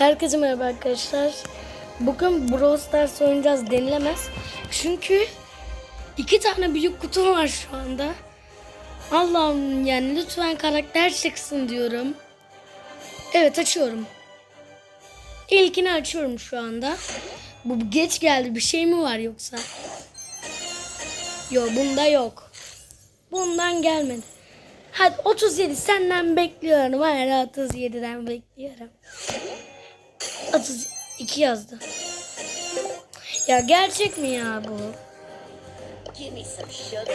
Herkese merhaba arkadaşlar. Bugün Brawl Stars oynayacağız denilemez. Çünkü iki tane büyük kutu var şu anda. Allah'ım yani lütfen karakter çıksın diyorum. Evet açıyorum. İlkini açıyorum şu anda. Bu geç geldi bir şey mi var yoksa? Yok bunda yok. Bundan gelmedi. Hadi 37 senden bekliyorum. Hayır 37'den bekliyorum. 32 yazdı. Ya gerçek mi ya bu?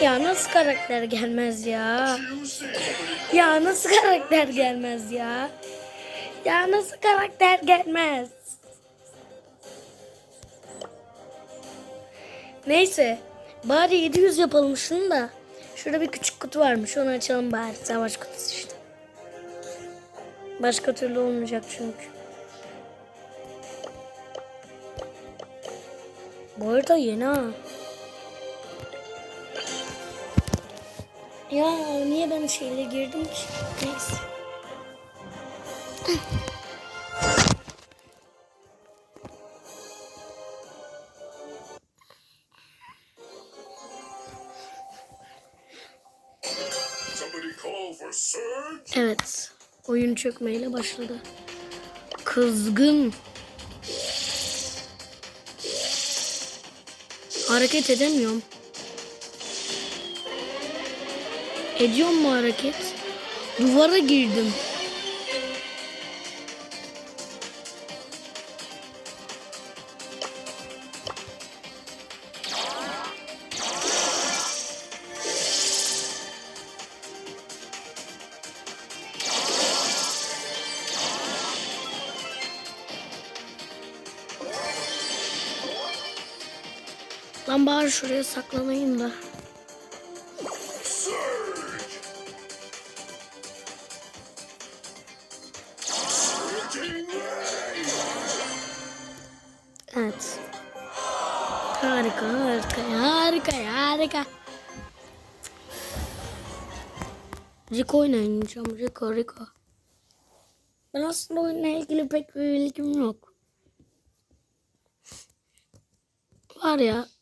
Ya nasıl karakter gelmez ya? Ya nasıl karakter gelmez ya? Ya nasıl karakter gelmez? Neyse. Bari 700 yapalım şunu da. Şurada bir küçük kutu varmış. Onu açalım bari. Savaş kutusu işte. Başka türlü olmayacak çünkü. Bu arada yeni ha. Ya niye ben şeyle girdim ki? Neyse. Evet. Oyun çökmeyle başladı. Kızgın. Hareket edemiyorum. Ediyor mu hareket? Duvara girdim. Lan bari şuraya saklanayım da. Evet. Harika, harika, harika, harika. Rico oynayacağım. Rico, Rico. Ben aslında oyunla ilgili pek bir bilgim yok. Var ya.